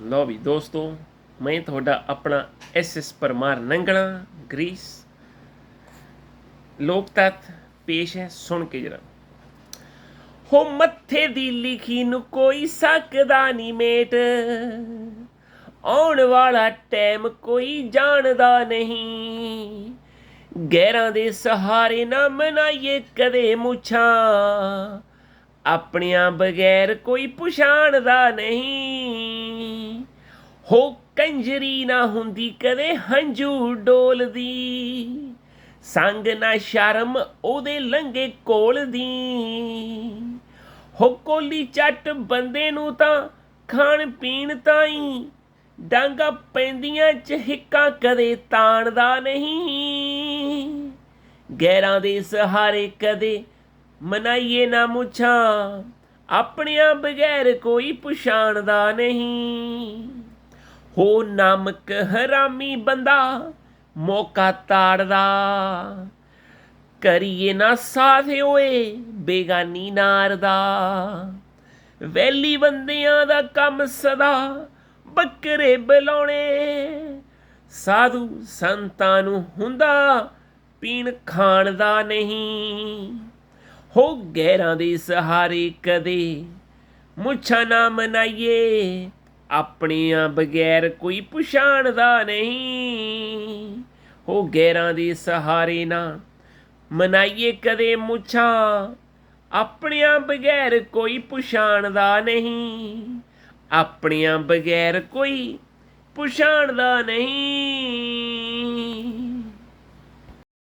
ਲਓ ਵੀ ਦੋਸਤੋ, ਮੈਂ ਤੁਹਾਡਾ ਆਪਣਾ S S Parmar Nangna, Greece. ਲੋਕ ਤਤ ਪੇਸ਼ ਹੈ ਸੁਣ ਕੇ ਜਰਾ। ਹੋ ਮੱਥੇ ਦੀ ਲਿਖੀ ਨੂੰ ਕੋਈ ਸਕਦਾ ਨਹੀਂ ਮੇਟ। ਆਉਣ ਵਾਲਾ ਟਾਈਮ ਕੋਈ ਜਾਣਦਾ ਨਹੀਂ। ਗਹਿਰਾਂ ਦੇ ਸਹਾਰੇ ਨਾ ਮਨਾਈਏ ਕਦੇ ਮੁੱਛਾਂ। ਆਪਣਿਆਂ ਬਗੈਰ ਕੋਈ ਪਛਾਣਦਾ ਨਹੀਂ। ਹੋ ਕੰਜਰੀ ਨਾ ਹੁੰਦੀ ਕਦੇ ਹੰਝੂ ਡੋਲਦੀ ਸੰਗ ਨਾ ਸ਼ਰਮ ਉਹਦੇ ਲੰਗੇ ਕੋਲ ਦੀ। ਹੋ ਕੋਲੀ ਚੱਟ ਬੰਦੇ ਨੂੰ ਤਾਂ ਖਾਣ ਪੀਣ ਤਾਈ ਡਾਂਗਾ ਪੈਂਦੀਆਂ ਚ ਹਿੱਕਾਂ ਕਦੇ ਤਾਣਦਾ ਨਹੀਂ। ਗੈਰਾਂ ਦੇ ਸਹਾਰੇ ਕਦੇ ਮਨਾਈਏ ਨਾ ਮੁੱਛਾਂ, ਆਪਣਿਆਂ ਬਗੈਰ ਕੋਈ ਪਛਾਣਦਾ ਨਹੀਂ। ਹੋ ਨਾਮਕ ਹਰਾਮੀ ਬੰਦਾ ਮੌਕਾ ਤਾੜਦਾ। ਕਰੀਏ ਨਾ ਸਾਥ ਓਏ, ਬੇਗਾਨੀ ਨਾਰ ਦਾ ਵੈਲੀ ਬੰਦਿਆਂ ਦਾ ਕੰਮ ਸਦਾ ਬੱਕਰੇ ਬੁਲਾਉਣੇ। ਸਾਧੂ ਸੰਤਾਂ ਨੂੰ ਹੁੰਦਾ ਪੀਣ ਖਾਣ ਦਾ ਨਹੀਂ। ਹੋ ਗਹਿਰਾਂ ਦੇ ਸਹਾਰੇ ਕਦੇ ਮੁੱਛਾਂ ਨਾ ਮਨਾਈਏ ਆਪਣੀਆਂ ਬਗੈਰ ਕੋਈ ਪਛਾਣਦਾ ਨਹੀਂ। ਹੋ ਗੈਰਾਂ ਦੇ ਸਹਾਰੇ ਨਾ ਮਨਾਈਏ ਕਦੇ ਮੁੱਛਾਂ। ਆਪਣਿਆਂ ਬਗੈਰ ਕੋਈ ਪਛਾਣਦਾ ਨਹੀਂ। ਆਪਣਿਆਂ ਬਗੈਰ ਕੋਈ ਪਛਾਣਦਾ ਨਹੀਂ।